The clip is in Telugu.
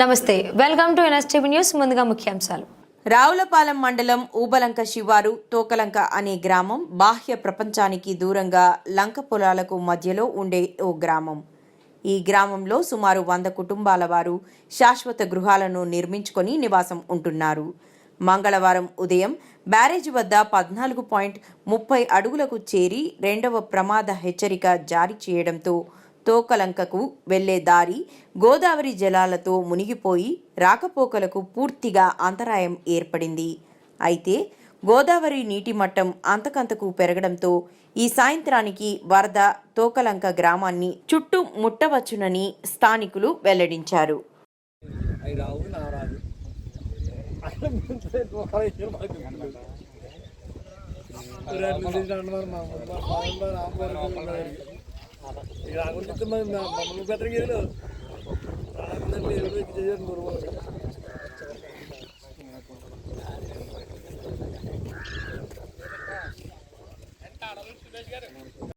నమస్తే వెల్కమ్ టు ఎన్ఎస్టీవీ న్యూస్ ముందుగా ముఖ్యాంశాలు. రావులపాలెం మండలం ఊబలంక శివారు తోకలంక అనే గ్రామం బాహ్య ప్రపంచానికి దూరంగా లంక పొలాలకు మధ్యలో ఉండే ఓ గ్రామం. ఈ గ్రామంలో సుమారు వంద కుటుంబాల వారు శాశ్వత గృహాలను నిర్మించుకొని నివాసం ఉంటున్నారు. మంగళవారం ఉదయం బ్యారేజ్ వద్ద పద్నాలుగు పాయింట్ ముప్పై అడుగులకు చేరి రెండవ ప్రమాద హెచ్చరిక జారీ చేయడంతో తోకలంకకు వెళ్ళే దారి గోదావరి జలాలతో మునిగిపోయి రాకపోకలకు పూర్తిగా అంతరాయం ఏర్పడింది. అయితే గోదావరి నీటి మట్టం అంతకంతకు పెరగడంతో ఈ సాయంత్రానికి వరద తోకలంక గ్రామాన్ని చుట్టూ ముట్టవచ్చునని స్థానికులు వెల్లడించారు. আগুন তো মামলুক পাত্রে গেল সুরেশ গাరు